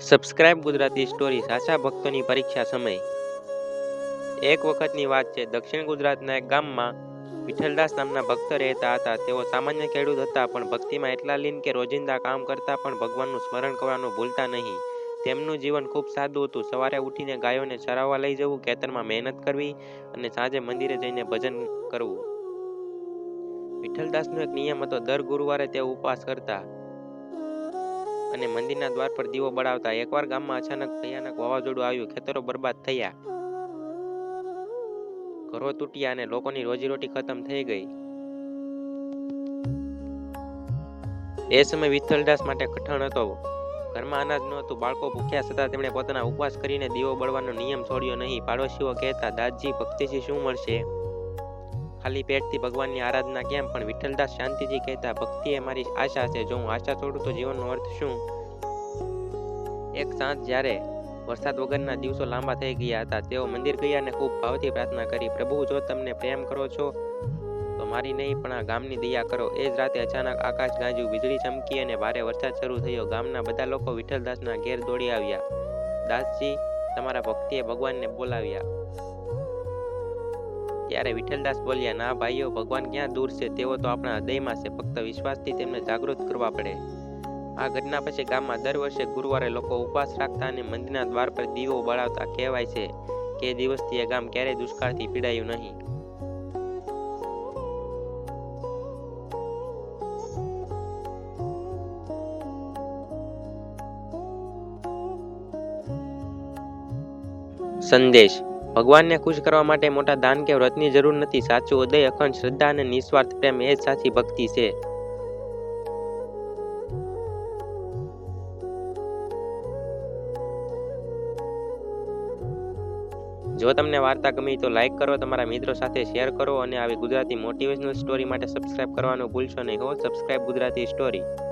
Subscribe Gujarati story સાચા ભક્તોની પરીક્ષા સમય. એક વખતની વાત છે, દક્ષિણ ગુજરાતના એક ગામમાં વિઠ્ઠલદાસ નામના ભક્ત રહેતા હતા. તેઓ સામાન્ય ખેડૂત હતા, પણ ભક્તિમાં એટલા લીન કે રોજિંદા કામ કરતા પણ ભગવાનનું સ્મરણ કરવાનું ભૂલતા નહીં. તેમનું જીવન ખૂબ સાદું હતું. સવારે ઉઠીને ગાયોને ચરાવવા લઈ જવું, ખેતરમાં મહેનત કરવી અને સાંજે મંદિરે જઈને ભજન કરવું. વિઠ્ઠલદાસનો એક નિયમ હતો, દર ગુરુવારે તેઓ ઉપવાસ કરતા. અને મંદિરના દ્વાર પર દીવો બળાવતા એકવાર ગામમાં અચાનક ભયાનક વાવાઝોડું આવ્યું, ખેતરો બરબાદ થયા. ઘરો તૂટ્યા અને લોકોની રોજીરોટી ખતમ થઈ ગઈ. એ સમય વિઠ્ઠલદાસ માટે કઠણ હતો. ઘરમાં અનાજ નહોતું બાળકો ભૂખ્યા છતાં તેમણે પોતાના ઉપવાસ કરીને દીવો બળવાનો નિયમ છોડ્યો નહીં. પાડોશીઓ કહેતા દાદજી ભક્તિથી શું મળશે? ખાલી પેટથી ભગવાનની આરાધના કેમ? પણ વિઠ્ઠલદાસ શાંતિથી કહેતા ભક્તિ એ મારી આશા છે. જો હું આશા છોડું તો જીવનનો અર્થ શું? એક સાંજ જ્યારે વરસાદ વગરના દિવસો લાંબા થઈ ગયા હતા, તેઓ મંદિર ગયા અને ખૂબ ભાવથી પ્રાર્થના કરી, પ્રભુ, જો તમને પ્રેમ કરો છો, તો મારી નહીં, પણ આ ગામની દયા કરો. એ જ રાતે અચાનક આકાશ ગાજ્યું, વીજળી ચમકી અને ભારે વરસાદ શરૂ થયો. ગામના બધા લોકો વિઠ્ઠલદાસના ઘેર દોડી આવ્યા. દાસજી, તમારા ભક્તિએ ભગવાનને બોલાવ્યા. ત્યારે વિઠ્ઠલદાસ બોલ્યા, ના ભાઈઓ, ભગવાન ક્યાં દૂર છે? તેઓ તો આપણા હૃદયમાં છે, ફક્ત વિશ્વાસથી તેમને જાગૃત કરવા પડે. આ ઘટના પછી ગામમાં દર વર્ષે ગુરુવારે લોકો ઉપવાસ રાખતા અને મંદિરના દ્વાર પર દીવો બળાવતા કહેવાય છે કે દિવસથી એ ગામ ક્યારેય દુષ્કાળથી પીડાયું નહીં. સંદેશ ભગવાનને ખુશ કરવા માટે મોટા દાન કે વ્રતની જરૂર નથી, સાચું હૃદય અખંડ શ્રદ્ધા અને નિસ્વાર્થ પ્રેમ એ જ સાચી ભક્તિ છે. જો તમને વાર્તા ગમી તો લાઇક કરો, તમારા મિત્રો સાથે શેર કરો અને આવી ગુજરાતી મોટિવેશનલ સ્ટોરી માટે સબસ્ક્રાઇબ કરવાનું ભૂલશો નહીં હો. Subscribe Gujarati story.